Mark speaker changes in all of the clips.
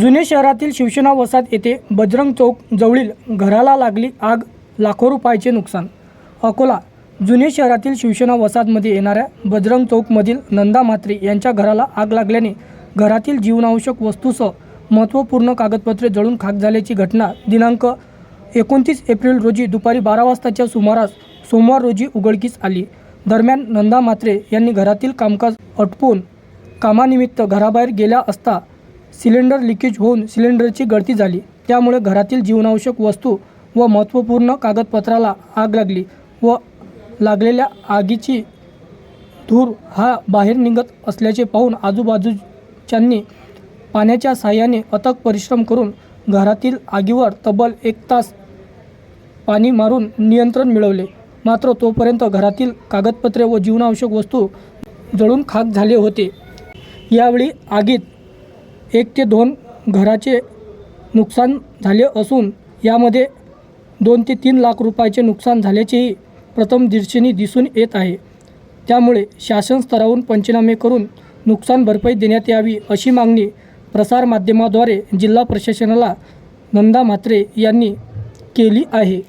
Speaker 1: जुने शहरातील शिवसेना वसाहत येथे बजरंग चौक जवळील घराला लागली आग लाखो रुपयाचे नुकसान. अकोला जुने शहरातील शिवसेना वसाहतमध्ये येणाऱ्या बजरंग चौकमधील नंदा म्हात्रे यांच्या घराला आग लागल्याने घरातील जीवनावश्यक वस्तूसह महत्त्वपूर्ण कागदपत्रे जळून खाक झाल्याची घटना दिनांक एकोणतीस एप्रिल रोजी दुपारी बारा वाजताच्या सुमारास सोमवार रोजी उघडकीस आली. दरम्यान नंदा म्हात्रे यांनी घरातील कामकाज अटपून कामानिमित्त घराबाहेर गेल्या असता सिलेंडर लिकेज होऊन सिलेंडरची गळती झाली. त्यामुळे घरातील जीवनावश्यक वस्तू व महत्त्वपूर्ण कागदपत्राला आग लागली व लागलेल्या आगीची धूर हा बाहेर निघत असल्याचे पाहून आजूबाजूच्यांनी पाण्याच्या साह्याने अथक परिश्रम करून घरातील आगीवर तब्बल एक तास पाणी मारून नियंत्रण मिळवले. मात्र तोपर्यंत घरातील कागदपत्रे व जीवनावश्यक वस्तू जळून खाक झाले होते. यावेळी आगीत एक ते दोन घराचे नुकसान झाले असून यामध्ये दोन ते तीन लाख रुपयाचे नुकसान झाल्याचेही प्रथम दृष्टीने दिसून येत आहे. त्यामुळे शासन स्तरावरून पंचनामे करून नुकसान भरपाई देण्यात यावी अशी मागणी प्रसारमाध्यमाद्वारे जिल्हा प्रशासनाला नंदा म्हात्रे यांनी केली आहे.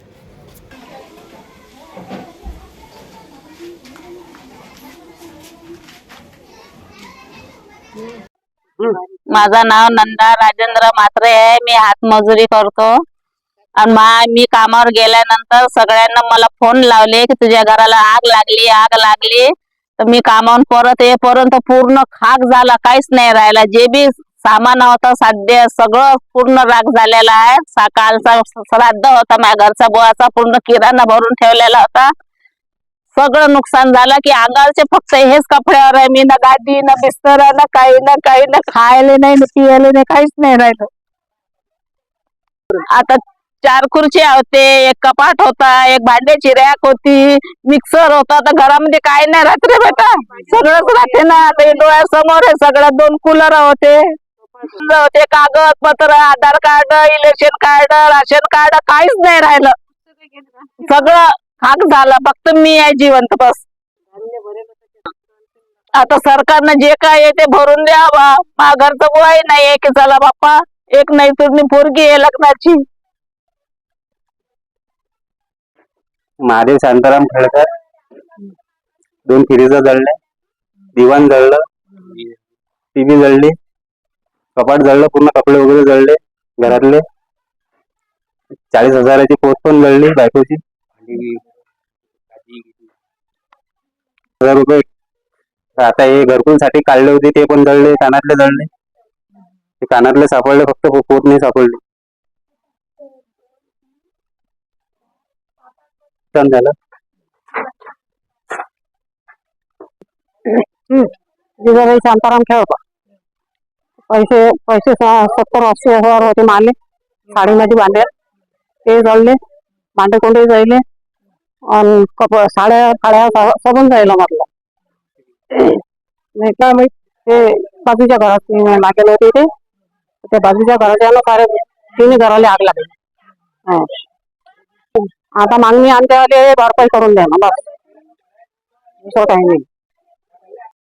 Speaker 2: माझं नाव नंदा राजेंद्र मात्रे आहे. मी हातमजुरी करतो. आणि मा मी कामावर गेल्यानंतर सगळ्यांना मला फोन लावले की तुझ्या घराला आग लागली आग लागली. तर मी कामावून परत येईपर्यंत पूर्ण खाक झाला काहीच नाही राहिला. जे बी सामान होतं साध्य सगळं पूर्ण राग झालेला आहे. सकाळचा श्राद्ध होता माझ्या घरचा बुवाचा पूर्ण किराणा भरून ठेवलेला होता. सगळं नुकसान झालं की अंगाचे फक्त हेच कपड्यावर आहे. मी ना गादी ना बिस्तर ना काही ना काही ना खायला नाही ना पियाले नाही काहीच नाही राहिलं. आता चार खुर्च्या होते एक कपाट होता एक भांड्याची रॅक होती मिक्सर होता. तर घरामध्ये काय नाही राहत रे बेटा. सगळंच राहते ना. आता डोळ्यासमोर आहे सगळं दोन कूलर होते. होते कागदपत्र Aadhaar card election card ration card काहीच नाही राहिलं. सगळं हाक झाला फक्त मी आहे जिवंत बस. आता सरकारनं जे काय आहे ते भरून द्यावा. मा घरचं नाही एक झाला चला बाप्पा एक नाही तुम्ही पोरगी आहे लग्नाची.
Speaker 3: महादेव शांताराम खेळकर दोन फ्रीजं जळले. दिवाण जळलं. टीव्ही जळली. कपाट जळलं पूर्ण कपडे वगैरे जळले घरातले. चाळीस हजाराची पोस्ट पण जळली बायकोची. हजार रुपये. आता हे घरकुलसाठी काढले होते ते पण जळले कानातले जळले. ते कानातले सापडले फक्त पो- पोट नाही सापडले झालं.
Speaker 4: जिजाबाई शांताराम खेळकर पैसे पैसे सत्तर अस्सी हजार होते माले साडीमध्ये बांधले ते जळले. भांडे कोंडे जळले? आणि कप साड्या साड्या स- जायला म्हटलं. नाही काय माहीत ते बाजूच्या घरात मागेल होते ते त्या बाजूच्या घराच्या कारण तिन्ही घराला आग लागली. आता मागणी आणते भरपाई करून द्या ना बस. दुसरं काही नाही.